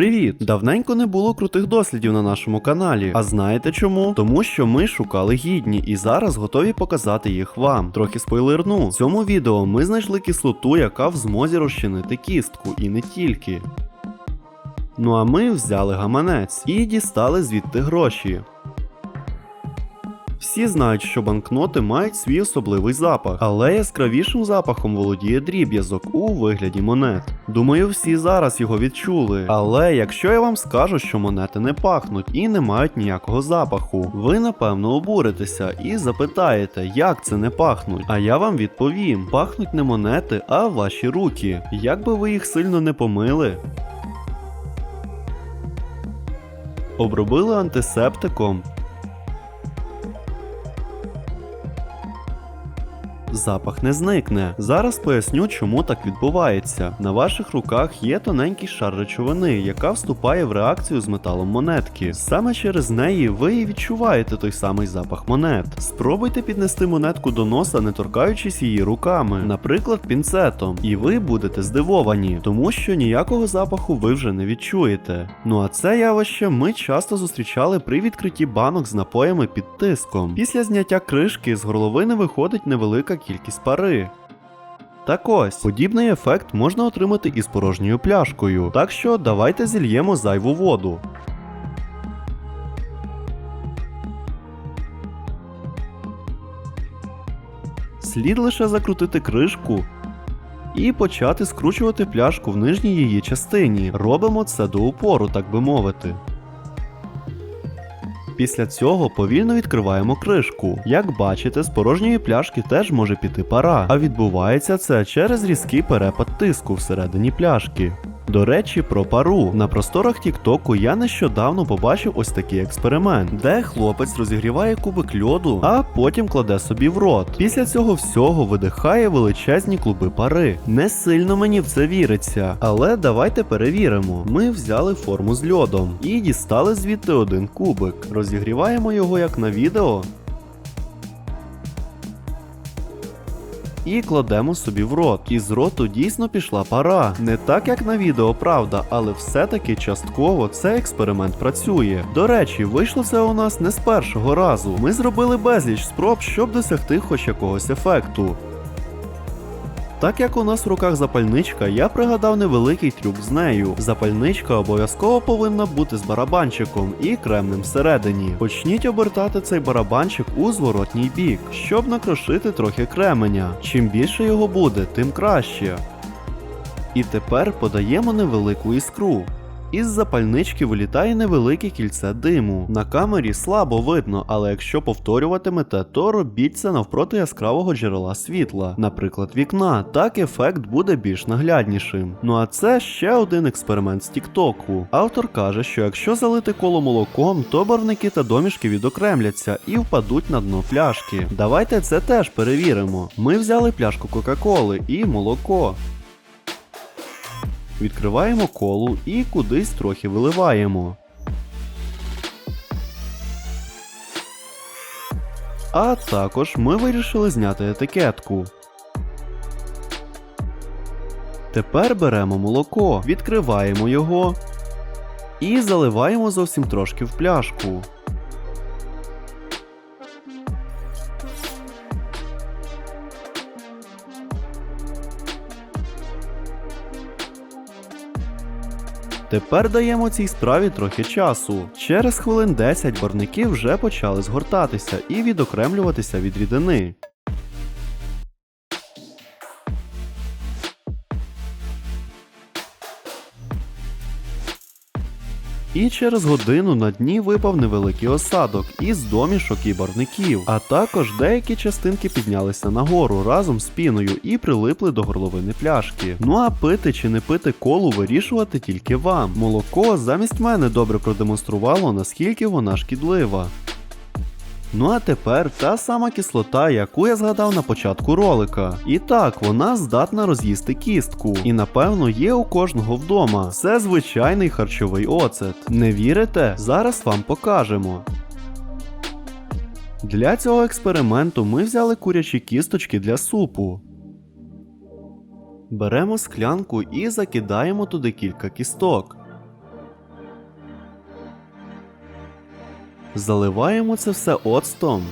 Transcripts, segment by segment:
Привіт! Давненько не було крутих дослідів на нашому каналі. А знаєте чому? Тому що ми шукали гідні і зараз готові показати їх вам. Трохи спойлерну. В цьому відео ми знайшли кислоту, яка в змозі розчинити кістку, і не тільки. Ну а ми взяли гаманець і дістали звідти гроші. Всі знають, що банкноти мають свій особливий запах, але яскравішим запахом володіє дріб'язок у вигляді монет. Думаю, всі зараз його відчули. Але якщо я вам скажу, що монети не пахнуть і не мають ніякого запаху, ви напевно обуритеся і запитаєте, як це не пахнуть. А я вам відповім: пахнуть не монети, а ваші руки. Як би ви їх сильно не помили. Обробили антисептиком. Запах не зникне. Зараз поясню, чому так відбувається. На ваших руках є тоненький шар речовини, яка вступає в реакцію з металом монетки. Саме через неї ви і відчуваєте той самий запах монет. Спробуйте піднести монетку до носа, не торкаючись її руками, наприклад, пінцетом, і ви будете здивовані, тому що ніякого запаху ви вже не відчуєте. Ну а це явище ми часто зустрічали при відкритті банок з напоями під тиском. Після зняття кришки з горловини виходить невелика кількість пари. Так ось, подібний ефект можна отримати і з порожньою пляшкою. Так що давайте зільємо зайву воду. Слід лише закрутити кришку і почати скручувати пляшку в нижній її частині. Робимо це до упору, так би мовити. Після цього повільно відкриваємо кришку. Як бачите, з порожньої пляшки теж може піти пара, а відбувається це через різкий перепад тиску всередині пляшки. До речі, про пару. На просторах Тіктоку я нещодавно побачив ось такий експеримент, де хлопець розігріває кубик льоду, а потім кладе собі в рот. Після цього всього видихає величезні клуби пари. Не сильно мені в це віриться, але давайте перевіримо. Ми взяли форму з льодом і дістали звідти один кубик. Розігріваємо його як на відео. І кладемо собі в рот. І з роту дійсно пішла пара. Не так як на відео, правда, але все-таки частково цей експеримент працює. До речі, вийшло це у нас не з першого разу. Ми зробили безліч спроб, щоб досягти хоч якогось ефекту. Так як у нас в руках запальничка, я пригадав невеликий трюк з нею. Запальничка обов'язково повинна бути з барабанчиком і кремним всередині. Почніть обертати цей барабанчик у зворотній бік, щоб накрошити трохи кременя. Чим більше його буде, тим краще. І тепер подаємо невелику іскру. Із запальнички вилітає невелике кільце диму. На камері слабо видно, але якщо повторюватимете, то робіть це навпроти яскравого джерела світла, наприклад, вікна. Так ефект буде більш нагляднішим. Ну а це ще один експеримент з Тіктоку. Автор каже, що якщо залити коло молоком, то барвники та домішки відокремляться і впадуть на дно пляшки. Давайте це теж перевіримо. Ми взяли пляшку Кока-Коли і молоко. Відкриваємо колу і кудись трохи виливаємо. А також ми вирішили зняти етикетку. Тепер беремо молоко, відкриваємо його і заливаємо зовсім трошки в пляшку. Тепер даємо цій справі трохи часу. Через хвилин 10 барники вже почали згортатися і відокремлюватися від рідини. І через годину на дні випав невеликий осадок із домішок і барників. а також деякі частинки піднялися нагору разом з піною і прилипли до горловини пляшки. Ну а пити чи не пити колу вирішувати тільки вам. Молоко замість мене добре продемонструвало, наскільки вона шкідлива. Ну а тепер та сама кислота, яку я згадав на початку ролика. І так, вона здатна роз'їсти кістку. І напевно є у кожного вдома. Це звичайний харчовий оцет. Не вірите? Зараз вам покажемо. Для цього експерименту ми взяли курячі кісточки для супу. Беремо склянку і закидаємо туди кілька кісток. Заливаємо це все оцтом.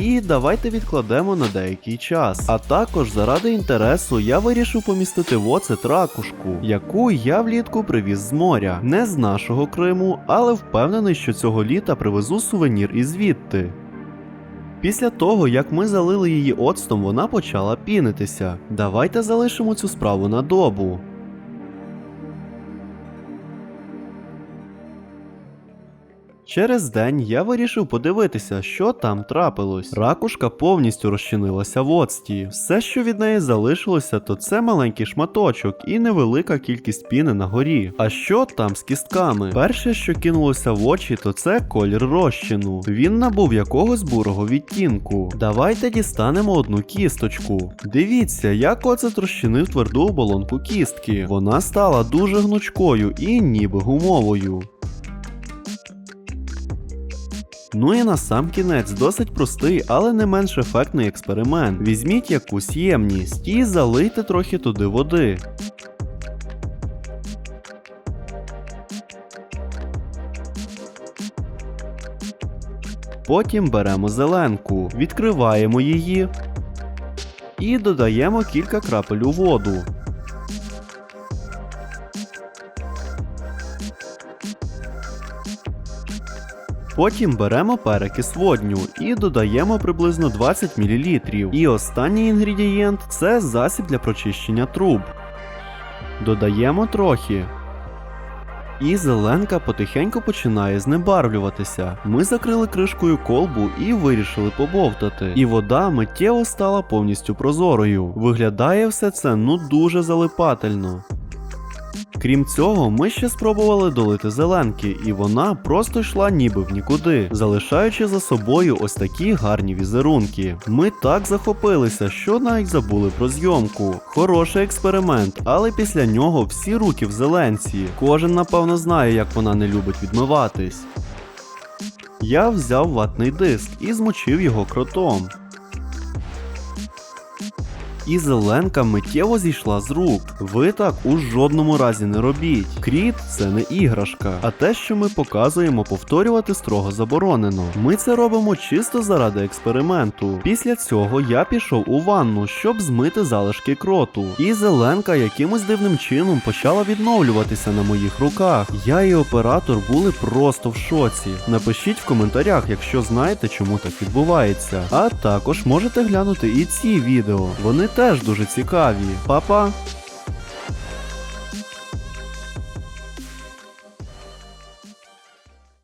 І давайте відкладемо на деякий час. А також заради інтересу я вирішив помістити в оцет ракушку, яку я влітку привіз з моря, не з нашого Криму, але впевнений, що цього літа привезу сувенір із звідти. Після того, як ми залили її оцтом, вона почала пінитися. Давайте залишимо цю справу на добу. Через день я вирішив подивитися, що там трапилось. Ракушка повністю розчинилася в оцті. Все, що від неї залишилося, то це маленький шматочок і невелика кількість піни на горі. А що там з кістками? Перше, що кинулося в очі, то це колір розчину. Він набув якогось бурого відтінку. Давайте дістанемо одну кісточку. Дивіться, як оцет розчинив тверду оболонку кістки. Вона стала дуже гнучкою і ніби гумовою. Ну і на сам кінець досить простий, але не менш ефектний експеримент. Візьміть якусь ємність і залийте трохи туди води. Потім беремо зеленку, відкриваємо її і додаємо кілька крапель у воду. Потім беремо перекис водню і додаємо приблизно 20 мл. І останній інгредієнт це засіб для прочищення труб. Додаємо трохи. І зеленка потихеньку починає знебарвлюватися. Ми закрили кришкою колбу і вирішили побовтати. І вода миттєво стала повністю прозорою. Виглядає все це ну дуже залипательно. Крім цього, ми ще спробували долити зеленки, і вона просто йшла ніби в нікуди, залишаючи за собою ось такі гарні візерунки. Ми так захопилися, що навіть забули про зйомку. Хороший експеримент, але після нього всі руки в зеленці. Кожен, напевно, знає, як вона не любить відмиватись. Я взяв ватний диск і змочив його кротом. І зеленка миттєво зійшла з рук. Ви так у жодному разі не робіть. Кріт це не іграшка, а те, що ми показуємо, повторювати строго заборонено. Ми це робимо чисто заради експерименту. Після цього я пішов у ванну, щоб змити залишки кроту. І зеленка якимось дивним чином почала відновлюватися на моїх руках. Я і оператор були просто в шоці. Напишіть в коментарях, якщо знаєте, чому так відбувається. А також можете глянути і ці відео. Вони теж дуже цікаві. Па-па!